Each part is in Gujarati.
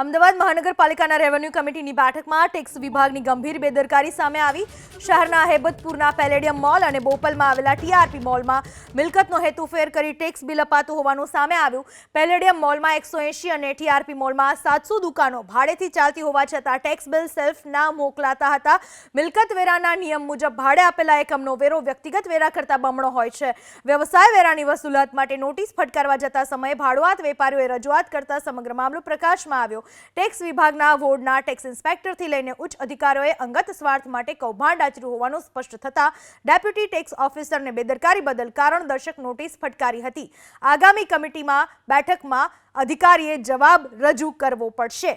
અમદાવાદ મહાનગરપાલિકાના રેવન્યુ કમિટીની બેઠકમાં ટેક્સ વિભાગની ગંભીર બેદરકારી સામે આવી. શહેરના હેબતપુરના પેલેડિયમ મોલ અને બોપલમાં આવેલા ટીઆરપી મોલમાં મિલકતનો હેતુફેર કરી ટેક્સ બિલ અપાતું હોવાનું સામે આવ્યું. પેલેડિયમ મોલમાં એકસો અને ટીઆરપી મોલમાં સાતસો દુકાનો ભાડેથી ચાલતી હોવા છતાં ટેક્સ બિલ સેલ્ફ ના મોકલાતા હતા. મિલકત વેરાના નિયમ મુજબ ભાડે આપેલા એકમનો વેરો વ્યક્તિગત વેરા કરતાં બમણો હોય છે. વ્યવસાય વેરાની વસૂલાત માટે નોટિસ ફટકારવા જતા સમયે ભાડુઆત વેપારીઓએ રજૂઆત કરતા સમગ્ર મામલો પ્રકાશમાં આવ્યો. ટેક્સ વિભાગના વોર્ડના ટેક્સ ઇન્સ્પેક્ટરથી લઈને ઉચ્ચ અધિકારીઓએ અંગત સ્વાર્થ માટે કૌભાંડ આચર્યું હોવાનું સ્પષ્ટ થતાં ડેપ્યુટી ટેક્સ ઓફિસરને બેદરકારી બદલ કારણદર્શક નોટિસ ફટકારી હતી. આગામી કમિટીમાં બેઠકમાં અધિકારીએ જવાબ રજૂ કરવો પડશે.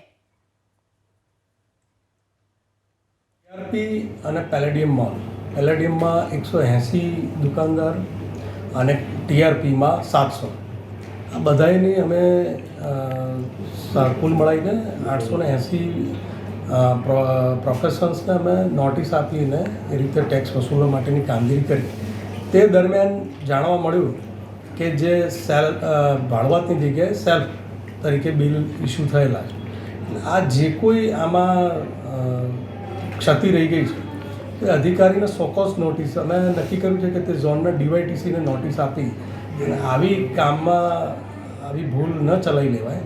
ટીઆરપી અને પેલેડિયમ મોલ. પેલેડિયમમાં એકસો એંસી દુકાનદાર અને ટીઆરપીમાં સાતસો. આ બધાની અમે કુલ મળીને આઠસો ને એંસી પ્રોફેશન્સને અમે નોટિસ આપીને એ રીતે ટેક્સ વસૂલવા માટેની કામગીરી કરી. તે દરમિયાન જાણવા મળ્યું કે જે સેલ અ, જગ્યાએ સેલ્ફ તરીકે બિલ ઇસ્યુ થયેલા છે. આ જે કોઈ આમાં ક્ષતિ રહી ગઈ છે એ અધિકારીને સોકોસ નોટિસ અમે નક્કી કર્યું છે કે તે ઝોનના ડીવાયટીસીને નોટિસ આપી અને આવી કામમાં આવી ભૂલ ન ચલાવી લેવાય.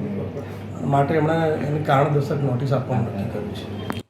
માટે એમણે એને કારણદર્શક નોટિસ આપવાનું નક્કી કર્યું છે.